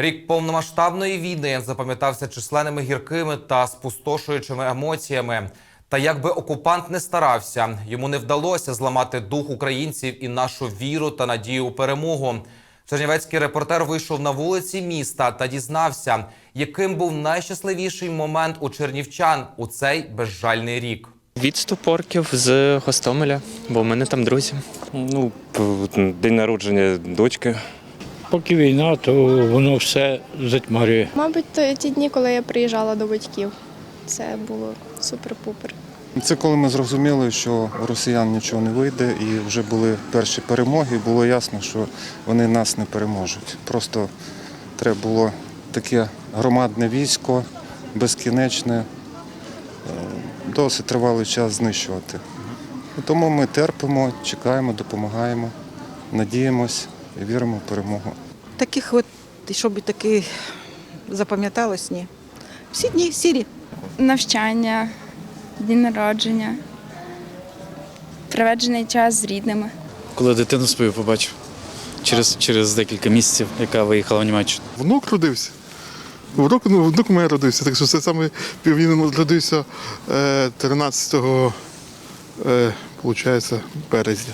Рік повномасштабної війни запам'ятався численними гіркими та спустошуючими емоціями. Та як би окупант не старався, йому не вдалося зламати дух українців і нашу віру та надію у перемогу. Чернівецький репортер вийшов на вулиці міста та дізнався, яким був найщасливіший момент у чернівчан у цей безжальний рік. Відступ орків з Гостомеля, бо в мене там друзі. Ну, день народження дочки. Поки війна, то воно все затьмарює. Мабуть, то ті дні, коли я приїжджала до батьків. Це було супер-пупер. Це коли ми зрозуміли, що росіян нічого не вийде, і вже були перші перемоги, і було ясно, що вони нас не переможуть. Просто треба було таке громадне військо, безкінечне, е, досить тривалий час знищувати. Тому ми терпимо, чекаємо, допомагаємо, надіємось і віримо в перемогу. Таких от, щоб таки запам'яталось, ні. Всі дні сірі. навчання, дні народження, проведений час з рідними. коли дитину свою побачив через, через декілька місяців, яка виїхала в Німеччину. Внук родився. Внук, ну, внук у мене родився, так що це саме він родився е, 13 е, получається, березня.